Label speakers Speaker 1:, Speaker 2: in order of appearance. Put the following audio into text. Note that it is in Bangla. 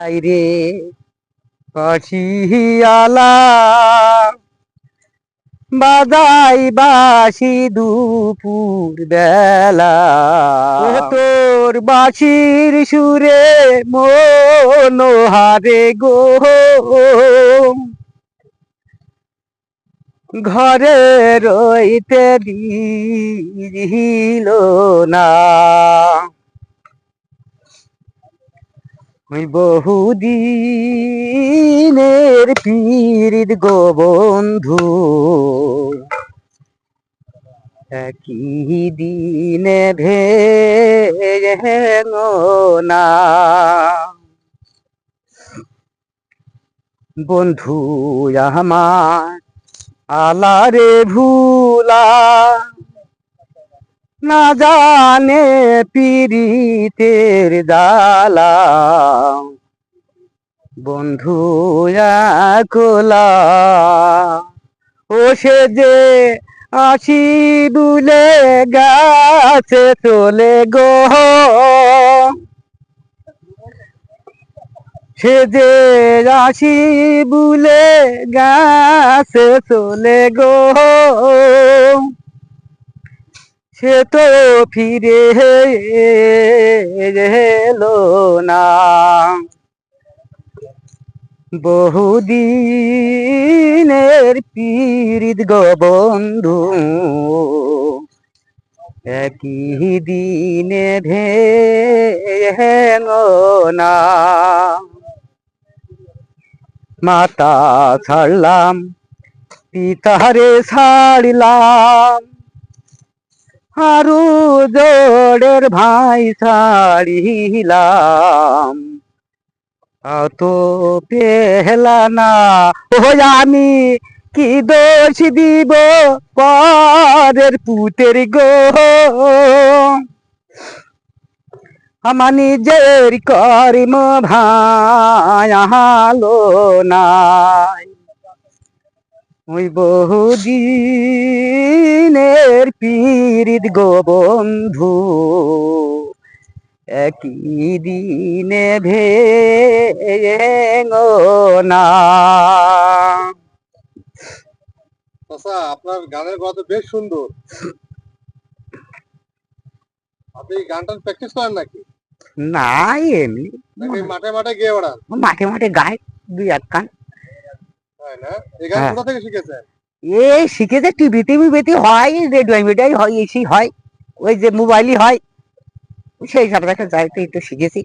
Speaker 1: রে পাশিয়ালা বাজাই বাসি দুপুর বেলা। তোর বাসির সুরে মনোহারে গো। ঘরে রইতে দিল না। ওই বহুদিনের পীড়িত গো বন্ধু। একই দিনে ভেঙো না। বন্ধু আমার আলারে ভুলা না জানে পীড়িতের জালা বন্ধু কোলা ও সে যে আসি দুলে গাছে চলে গো। সে যে আসি বুলে গাছে চলে গো। সে তো ফিরে এলো না। বহুদিনের পীড়িত গো বন্ধু, একই দিনে ভেঙো না। মাতা ছাড়লাম, পিতারে ছাড়লাম আরু জোড়ের ভাই ছাড়িলাম। তো পেহলা না। ও আমি কি দোষ দিব পরের পুতের গো? আমার নিজের কর্ম ভালো নাই। ওই বহুদিনের পীড়িত গো বন্ধু একই দিনে ভেঙো না।
Speaker 2: আপনার গানের তো বেশ সুন্দর। আপনি গানটার প্র্যাকটিস করেন নাকি?
Speaker 1: না এমনি।
Speaker 2: মাঠে মাঠে গিয়ে বেড়ান?
Speaker 1: মাঠে মাঠে গায়ে দুই এক কান
Speaker 2: তাই না? এই গান
Speaker 1: হ্যাঁ।
Speaker 2: কোথা থেকে শিখেছেন?
Speaker 1: এ শিখেছে টিভি টিভি বেতি হয় রেডিও মিডিয়াই হয়, এসি হয়, ওই যে মোবাইলই হয়। সেই সব দেখা যাই তো একটু শিখেছি।